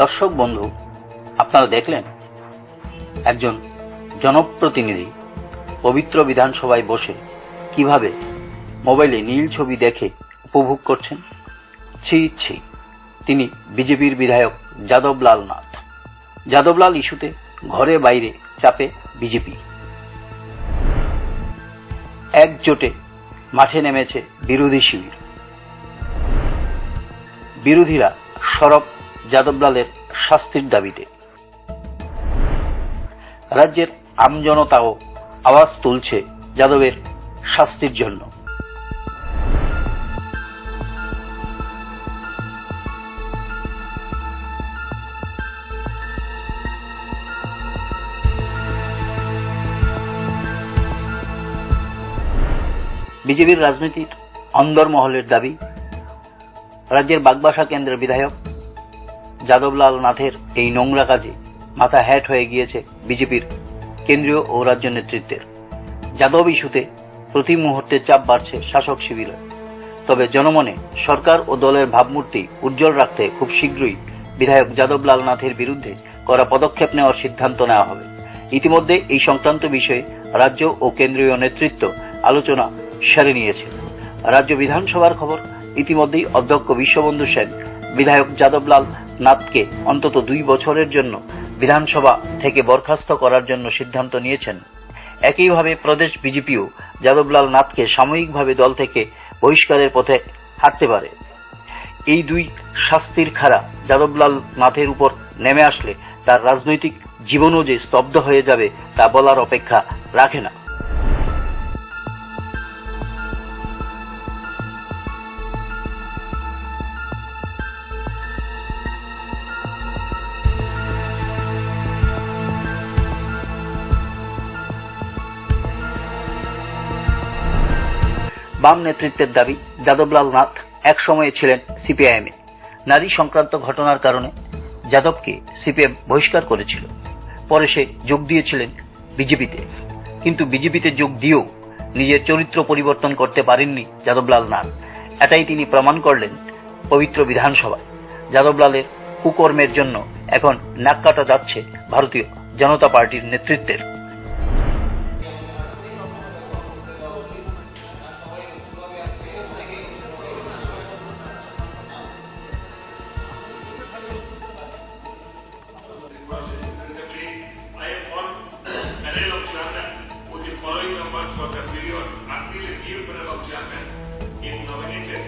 দর্শক বন্ধু, আপনারা দেখলেন, একজন জনপ্রতিনিধি পবিত্র বিধানসভায় বসে কীভাবে মোবাইলে নীল ছবি দেখে উপভোগ করছেন? ছি ছি, তিনি বিজেপির বিধায়ক যাদবলাল নাথ। যাদবলাল ইস্যুতে ঘরে বাইরে চাপে বিজেপি। একজোটে মাঠে নেমেছে বিরোধী শিবির। বিরোধীরা সরব যাদবলালের শাস্তির দাবিতে। রাজ্যের আমজনতাও আওয়াজ তুলছে যাদবের শাস্তির জন্য। বিজেপির রাজনীতির অন্দরমহলের দাবি, রাজ্যের বাগবাসা কেন্দ্রের বিধায়ক যাদবলাল নাথের এই নোংরা কাজে মাথা হ্যাট হয়ে গিয়েছে বিজেপির কেন্দ্রীয় ও রাজ্য নেতৃত্বের। যাদব ইস্যুতে প্রতি মুহূর্তে চাপ বাড়ছে শাসক শিবিরে তবে জনমনে সরকার ও দলের ভাবমূর্তি উজ্জ্বল রাখতে খুব শীঘ্রই বিধায়ক যাদবলাল নাথের বিরুদ্ধে করা পদক্ষেপ নেওয়ার সিদ্ধান্ত নেওয়া হবে। ইতিমধ্যে এই সংক্রান্ত বিষয়ে রাজ্য ও কেন্দ্রীয় নেতৃত্ব আলোচনা সেরে নিয়েছে। রাজ্য বিধানসভার খবর ইতিমধ্যেই অধ্যক্ষ বিশ্ববন্ধু সেন, বিধায়ক যাদবলাল নাথকে অন্তত দুই বছরের জন্য বিধানসভা থেকে বরখাস্ত করার জন্য সিদ্ধান্ত নিয়েছেন। একইভাবে প্রদেশ বিজেপিও যাদবলাল নাথকে সাময়িকভাবে দল থেকে বহিষ্কারের পথে হাঁটতে পারে। এই দুই শাস্তির খাড়া যাদবলাল নাথের উপর নেমে আসলে তার রাজনৈতিক জীবনও যে স্তব্ধ হয়ে যাবে তা বলার অপেক্ষা রাখে না। বাম নেতৃত্বের দাবি, যাদবলাল নাথ এক সময়ে ছিলেন সিপিআইএমে নারী সংক্রান্ত ঘটনার কারণে যাদবকে সিপিএম বহিষ্কার করেছিল। পরে সে যোগ দিয়েছিলেন বিজেপিতে। কিন্তু বিজেপিতে যোগ দিয়েও নিজের চরিত্র পরিবর্তন করতে পারেননি যাদবলাল নাথ। এটাই তিনি প্রমাণ করলেন পবিত্র বিধানসভায়। যাদবলালের কুকর্মের জন্য এখন নাক কাটা যাচ্ছে ভারতীয় জনতা পার্টির নেতৃত্বের। Panel of chairman is nominated.